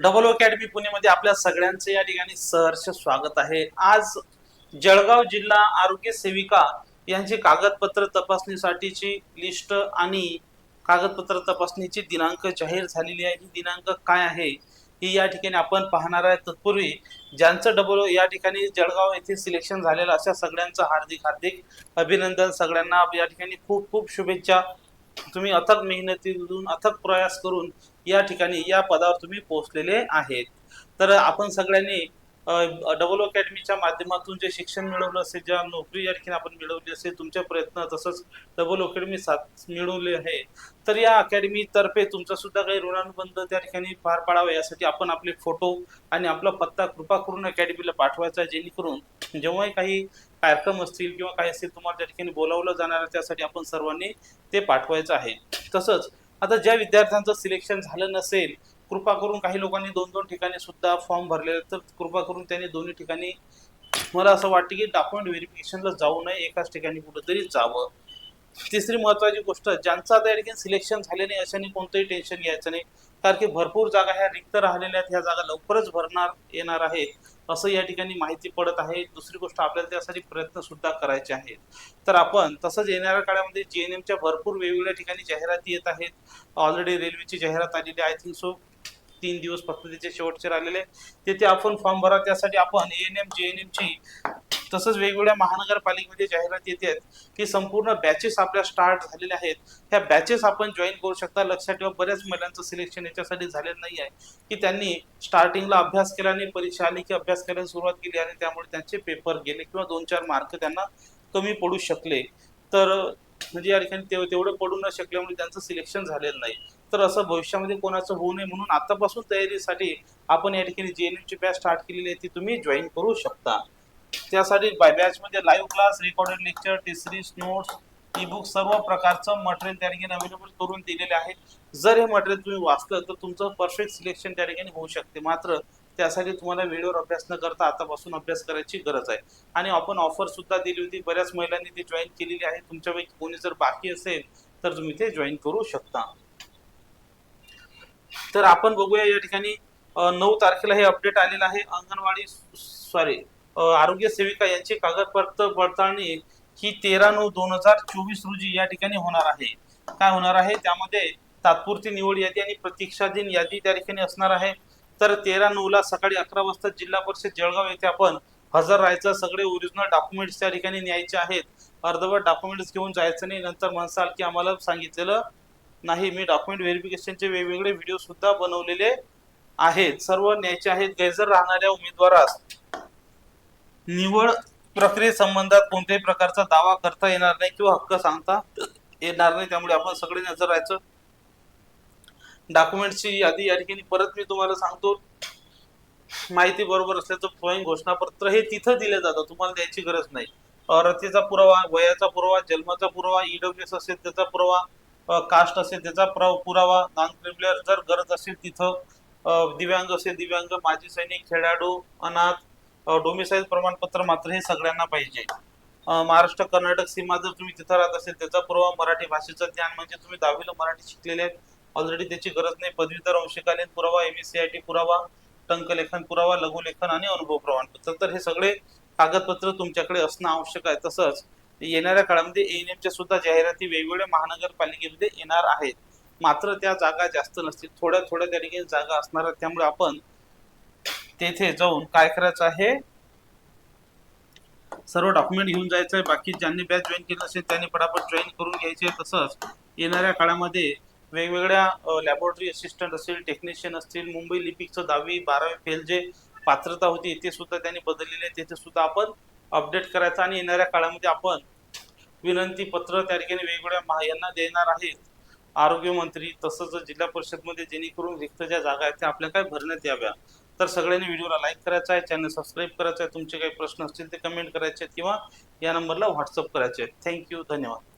Double academy पुणेमध्ये आपल्या सगळ्यांचे या ठिकाणी सहर्ष स्वागत आहे. आज जळगाव जिल्हा आरोग्य सेविका यांची कागदपत्र तपासणीसाठीची लिस्ट आणि कागदपत्र तपासणीची दिनांक जाहीर झालेली आहे. ही दिनांक काय आहे? ही या ठिकाणी आपण पाहणार आहे तत्पूर्वी ज्यांचं डबल या ठिकाणी जळगाव येथे सिलेक्शन झालेलं अशा सगळ्यांचं हार्दिक हार्दिक अभिनंदन सगळ्यांना. या ठिकाणी खूप खूप शुभेच्छा. तुम्ही अथक मेहनतीतून अथक प्रयास करून या ठिकाणी या पदावर तुम्ही पोहोचलेले आहेत. तर आपण सगळ्यांनी डबल अकॅडमीच्या माध्यमातून जे शिक्षण मिळवलं असेल ज्या नोकरी या ठिकाणी आपण मिळवली असेल तुमचे प्रयत्न तसंच डबल अकॅडमी साथ मिळवले आहे. तर या अकॅडमीतर्फे तुमचा सुद्धा काही ऋणानुबंध त्या ठिकाणी पार पाडावा यासाठी आपण आपले फोटो आणि आपला पत्ता कृपा करून अकॅडमीला पाठवायचा जेणेकरून जेव्हाही काही कार्यक्रम असतील किंवा काही असतील तुम्हाला त्या ठिकाणी बोलावलं जाणार आहे त्यासाठी आपण सर्वांनी ते पाठवायचं आहे. तसंच आता ज्या विद्यार्थ्यांचं सिलेक्शन झालं नसेल कृपा करून काही लोकांनी दोन दोन ठिकाणी सुद्धा फॉर्म भरलेले तर कृपा करून त्यांनी दोन्ही ठिकाणी मला असं वाटतं की डॉक्युमेंट व्हेरिफिकेशनला जाऊ नये एकाच ठिकाणी कुठंतरी जावं. तिसरी महत्वाची गोष्ट ज्यांचं आता या ठिकाणी सिलेक्शन झाले नाही अशाने कोणतंही टेन्शन घ्यायचं नाही. कारण की भरपूर जागा ह्या रिक्त राहिलेल्या आहेत ह्या जागा लवकरच भरणार येणार आहेत. असं या ठिकाणी माहिती पडत आहे. दुसरी गोष्ट आपल्याला त्यासाठी प्रयत्न सुद्धा करायचे आहेत. तर आपण तसंच येणाऱ्या काळामध्ये जे एन एमच्या भरपूर वेगवेगळ्या ठिकाणी जाहिराती येत आहेत. ऑलरेडी रेल्वेची जाहिरात आलेली आय थिंक सो तीन दिवस फक्त त्याचे शेवटचे राहिलेले तिथे आपण फॉर्म भरा त्यासाठी आपण एन एम जे एन एमची तसंच वेगवेगळ्या महानगरपालिकेमध्ये जाहिरात येते आहेत की संपूर्ण बॅचेस आपल्या स्टार्ट झालेल्या आहेत. ह्या बॅचेस आपण जॉईन करू शकता. लक्षात ठेवा बऱ्याच महिलांचं सिलेक्शन याच्यासाठी झालेलं नाही आहे की त्यांनी स्टार्टिंगला अभ्यास केला आणि परीक्षा आली की अभ्यास करायला सुरुवात केली आणि त्यामुळे त्यांचे पेपर गेले किंवा दोन चार मार्क त्यांना कमी पडू शकले. तर म्हणजे या ठिकाणी तेव- तेवढं पडू न शकल्यामुळे त्यांचं सिलेक्शन झालेलं नाही. तर असं भविष्यामध्ये कोणाचं होऊ नये म्हणून आतापासून तयारीसाठी आपण या ठिकाणी जे एन एमची बॅच स्टार्ट केलेली आहे ती तुम्ही जॉईन करू शकता. त्यासाठी बाय बॅच मध्ये live class recorded lecture test series notes e book सर्व प्रकारचं मटेरियल त्या ठिकाणी अवेलेबल करून दिलेले आहे. जर हे मटेरियल तुम्ही वाचलं तर तुमचं परफेक्ट सिलेक्शन त्या ठिकाणी होऊ शकते. मात्र त्यासाठी तुम्हाला वेळेवर अभ्यास न करता आतापासून अभ्यास करायची गरज आहे. आणि आपण ऑफर सुद्धा दिली होती. बऱ्याच महिलांनी ती जॉईन केलेली आहे. तुमच्यापैकी कोणी जर बाकी असेल तर तुम्ही ते जॉईन करू शकता. तर आपण बघूया या ठिकाणी नऊ तारखेला हे अपडेट आलेलं आहे. अंगणवाडी सॉरी आरोग्य सेविका यांची कागदपत्र पडताळणी ही तेरा नऊ दोन हजार चोवीस रोजी या ठिकाणी होणार आहे. काय होणार आहे? त्यामध्ये तात्पुरती निवड यादी आणि प्रतीक्षाधीन यादी त्या ठिकाणी असणार आहे. तर तेरा नऊला सकाळी अकरा वाजता जिल्हा परिषद जळगाव येथे आपण हजर राहायचं. सगळे ओरिजिनल डॉक्युमेंट्स त्या ठिकाणी न्यायचे आहेत. अर्धवट डॉक्युमेंट्स घेऊन जायचं नाही. नंतर म्हणसाल की आम्हाला सांगितलेलं नाही. मी डॉक्युमेंट व्हेरिफिकेशनचे वेगवेगळे व्हिडिओ सुद्धा बनवलेले आहेत. सर्व न्यायचे आहेत. गैजर राहणाऱ्या उमेदवारास निवड प्रक्रियेसंबंधात कोणत्याही प्रकारचा दावा करता येणार नाही किंवा हक्क सांगता येणार नाही. त्यामुळे आपण सगळे नजर राहायचं. डॉक्युमेंटची यादी या ठिकाणी परत मी तुम्हाला सांगतो. माहिती बरोबर असल्याचं स्वयं घोषणापत्र हे तिथं दिलं जातं. तुम्हाला द्यायची गरज नाही. रतीचा पुरावा वयाचा पुरावा जन्माचा पुरावा ईडब्ल्यूएस असेल त्याचा पुरावा कास्ट असेल त्याचा पुरावा नॉन क्रिमिनल जर गरज असेल तिथं दिव्यांग असेल दिव्यांग माजी सैनिक खेळाडू अनाथ डोमिसाईल प्रमाणपत्र मात्र हे सगळ्यांना पाहिजे. महाराष्ट्र कर्नाटक सीमा जर तुम्ही तिथं राहत असेल त्याचा पुरावा मराठी भाषेचं ज्ञान म्हणजे तुम्ही दहावीला मराठी शिकलेले आहेत. ऑलरेडी त्याची गरज नाही. पदवीधर अंशकालीन पुरावा M S C I T पुरावा टंकलेखन पुरावा लघुलेखन आणि अनुभव प्रमाणपत्र. तर हे सगळे कागदपत्र तुमच्याकडे असणं आवश्यक आहे. तसंच येणाऱ्या काळामध्ये एन एमच्या सुद्धा जाहिराती वेगवेगळ्या महानगरपालिकेमध्ये येणार आहेत. मात्र त्या जागा जास्त नसतील. थोड्या थोड्या त्या ठिकाणी जागा असणार आहेत. त्यामुळे आपण तेथे जाऊन काय करायचं आहे? सर्व डॉक्युमेंट घेऊन जायचं आहे बाकी ज्यांनी बॅच जॉईन केलं असेल त्यांनी पटापट जॉईन करून घ्यायचे. तसंच येणाऱ्या काळामध्ये वेगवेगळ्या लॅबोरेटरी असिस्टंट असतील टेक्निशियन असतील मुंबई लिपिकचं दहावी बारावी फेल जे पात्रता होती ते सुद्धा त्यांनी बदललेले तेथे तिथे सुद्धा आपण अपडेट करायचं आणि येणाऱ्या काळामध्ये आपण विनंती पत्र त्या ठिकाणी वेगवेगळ्या यांना देणार आहेत. आरोग्यमंत्री तसंच जिल्हा परिषदमध्ये जेणेकरून रिक्त ज्या जागा आहेत त्या आपल्या काय भरण्यात याव्या? तर सगळ्यांनी व्हिडिओला लाईक करायचा आहे चॅनल सबस्क्राईब करायचं आहे तुमचे काही प्रश्न असतील ते कमेंट करायचे आहेत किंवा या नंबरला व्हॉट्सअप करायचे आहेत. थँक्यू धन्यवाद.